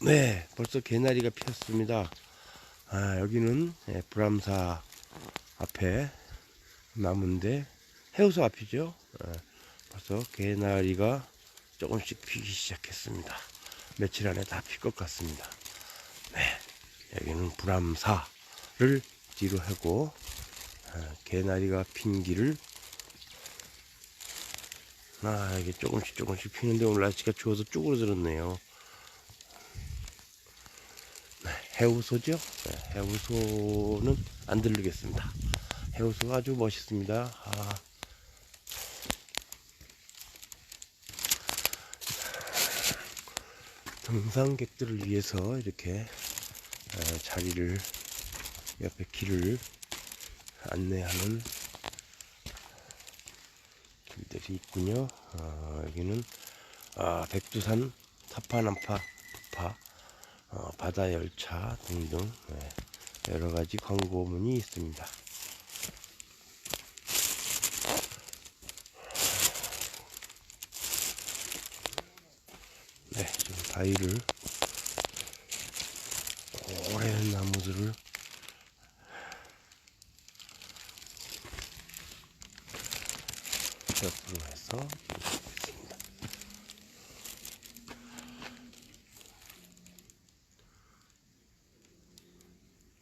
네, 벌써 개나리가 피었습니다. 아, 여기는 예, 불암사 앞에 나무인데 해우소 앞이죠. 예, 벌써 개나리가 조금씩 피기 시작했습니다. 며칠 안에 다 필 것 같습니다. 네, 여기는 불암사를 뒤로 하고 아, 개나리가 핀 길을 아 이게 조금씩 조금씩 피는데 오늘 날씨가 추워서 쪼그러들었네요. 네, 해우소죠? 네, 해우소는 안 들르겠습니다. 해우소가 아주 멋있습니다. 아. 등산객들을 위해서 이렇게 어, 자리를 옆에 길을 안내하는 길들이 있군요. 어, 여기는 아, 백두산 사파남파 부파 어, 바다 열차 등등 네, 여러 가지 광고문이 있습니다. 네, 지금 바위를 오랜 나무들을 옆으로 해서 있습니다.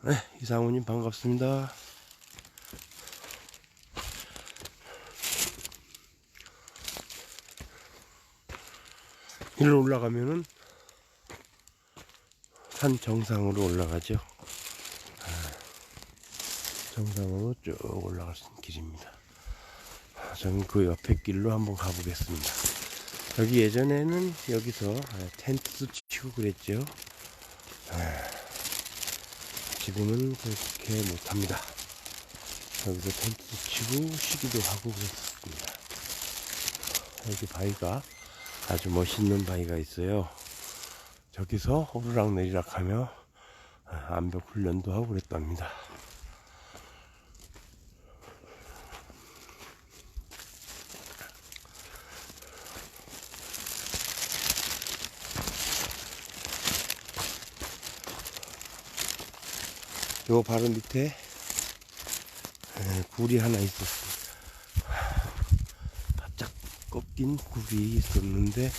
네, 이상우님 반갑습니다. 일로 올라가면은 산 정상으로 올라가죠. 아, 정상으로 쭉 올라갈 수 있는 길입니다. 아, 저는 그 옆에 길로 한번 가보겠습니다. 여기 예전에는 여기서 아, 텐트도 치고 그랬죠. 아, 지금은 그렇게 못합니다. 여기서 텐트도 치고 쉬기도 하고 그랬습니다. 여기 바위가 아주 멋있는 바위가 있어요. 저기서 오르락 내리락 하며 아, 암벽 훈련도 하고 그랬답니다. 요 바로 밑에 에, 굴이 하나 있었습니다. 바짝 꺾인 굴이 있었는데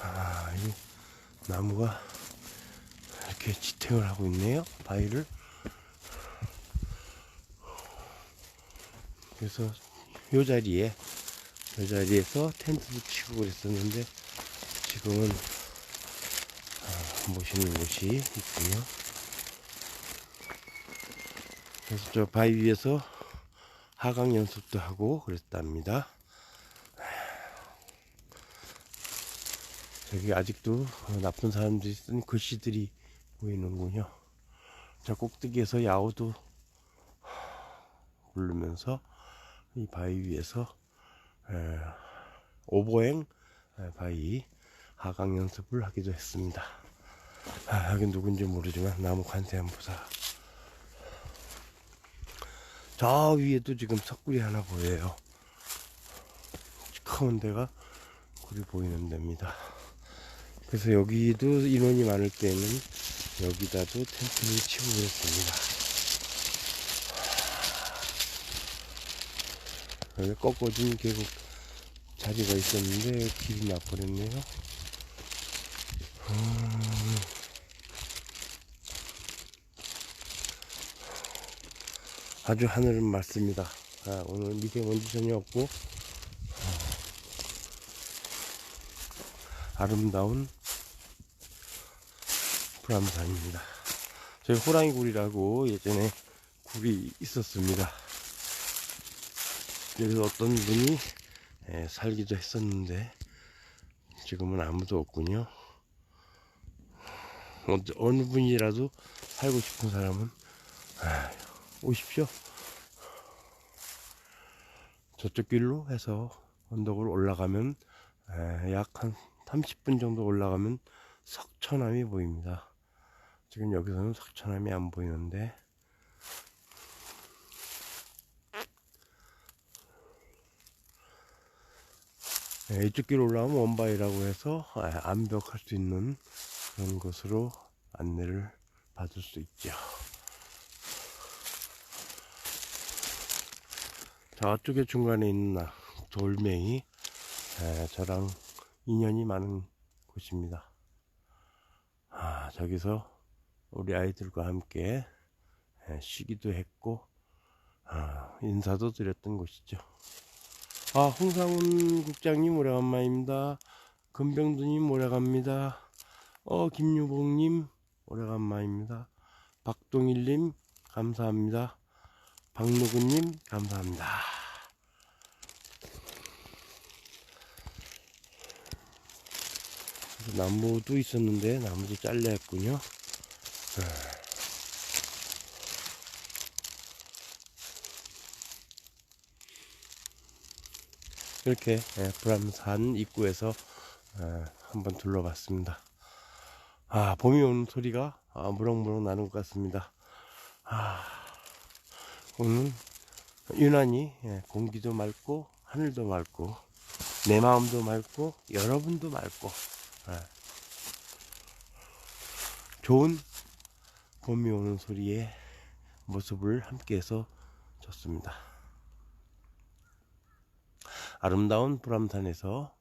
아, 이 나무가 이렇게 지탱을 하고 있네요. 바위를. 그래서 요 자리에 요 자리에서 텐트도 치고 그랬었는데 지금은 아, 모시는 곳이 있군요. 그래서 저 바위 위에서 하강 연습도 하고 그랬답니다. 저기 아직도 나쁜 사람들이 쓴 글씨들이 보이는군요. 저 꼭대기에서 야호도 부르면서 이 바위 위에서 에, 오보행 에, 바위 하강 연습을 하기도 했습니다. 아, 여긴 누군지 모르지만 나무 관세음보사 저 위에도 지금 석굴이 하나 보여요. 큰 데가 굴이 보이는 데입니다. 그래서 여기도 인원이 많을 때는 여기다도 텐트를 치고 그랬습니다. 여기 꺾어진 계곡 자리가 있었는데 길이 나버렸네요. 음, 아주 하늘은 맑습니다. 아, 오늘 미세먼지 전혀 없고 아름다운 불암산입니다. 저희 호랑이 굴이라고 예전에 굴이 있었습니다. 여기서 어떤 분이 예, 살기도 했었는데 지금은 아무도 없군요. 어, 어느 분이라도 살고 싶은 사람은 아, 오십시오. 저쪽 길로 해서 언덕을 올라가면 약 한 30분 정도 올라가면 석천암이 보입니다. 지금 여기서는 석천암이 안 보이는데 예, 이쪽 길 올라오면 원바이라고 해서 예, 암벽할 수 있는 그런 곳으로 안내를 받을 수 있죠. 저쪽에 중간에 있는 나- 돌멩이 예, 저랑 인연이 많은 곳입니다. 아, 저기서 우리 아이들과 함께 예, 쉬기도 했고 아, 인사도 드렸던 곳이죠. 아, 홍상훈 국장님 오래간만입니다. 금병두님 오래갑니다. 어, 김유봉님 오래간만입니다. 박동일님 감사합니다. 박누구님 감사합니다. 나무도 있었는데 나무도 잘라했군요. 이렇게 예, 불암산 입구에서 예, 한번 둘러봤습니다. 아 봄이 오는 소리가 아, 무럭무럭 나는 것 같습니다. 아 오늘 유난히 예, 공기도 맑고 하늘도 맑고 내 마음도 맑고 여러분도 맑고 예, 좋은 봄이 오는 소리의 모습을 함께해서 좋습니다. 아름다운 불암산에서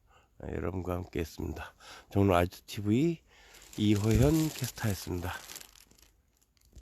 여러분과 함께 했습니다. 정로 아이트 TV 이호현 캐스터였습니다.